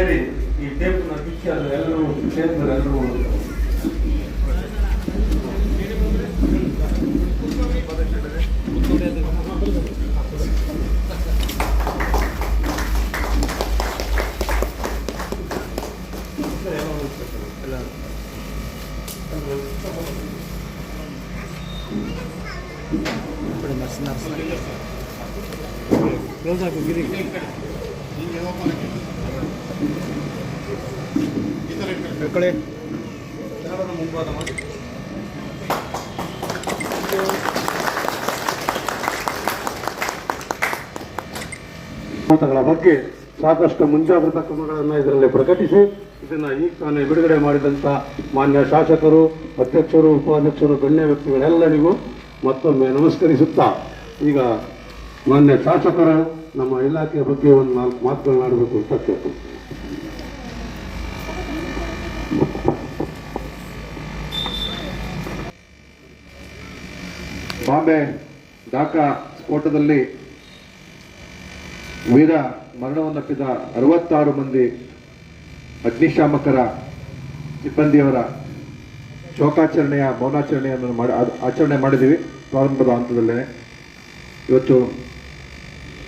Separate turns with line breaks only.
ಸೇರಿ ಈ ಟೇಪ್ನ ಕಿಕ್ಕಿ ಅದು ಎಲ್ಲರೂ ಟೇಪ್ ಎಲ್ಲರೂ ಮುಂಭಾಗ ಬಗ್ಗೆ ಸಾಕಷ್ಟು ಮುಂಜಾಗ್ರತಾ ಕ್ರಮಗಳನ್ನು ಇದರಲ್ಲಿ ಪ್ರಕಟಿಸಿ, ಇದನ್ನು ಈಗ ತಾನೇ ಬಿಡುಗಡೆ ಮಾಡಿದಂಥ ಮಾನ್ಯ ಶಾಸಕರು, ಅಧ್ಯಕ್ಷರು, ಉಪಾಧ್ಯಕ್ಷರು, ಗಣ್ಯ ವ್ಯಕ್ತಿಗಳೆಲ್ಲರಿಗೂ ಮತ್ತೊಮ್ಮೆ ನಮಸ್ಕರಿಸುತ್ತಾ, ಈಗ ಮಾನ್ಯ ಶಾಸಕರ ನಮ್ಮ ಇಲಾಖೆಯ ಬಗ್ಗೆ ಒಂದು ನಾಲ್ಕು ಮಾತುಗಳನ್ನಾಡಬೇಕು ಅಂತ ಕೇಳ್ತೀನಿ.
ಬಾಂಬೆ ಡಾಕಾ ಸ್ಫೋಟದಲ್ಲಿ ವೀರ ಮರಣವನ್ನಪ್ಪಿದ ಅರವತ್ತಾರು ಮಂದಿ ಅಗ್ನಿಶಾಮಕರ ಸಿಬ್ಬಂದಿಯವರ ಶೋಕಾಚರಣೆಯ ಮೌನಾಚರಣೆಯನ್ನು ಮಾಡಿ ಆಚರಣೆ ಮಾಡಿದ್ದೀವಿ. ಪ್ರಾರಂಭದ ಹಂತದಲ್ಲೇ ಇವತ್ತು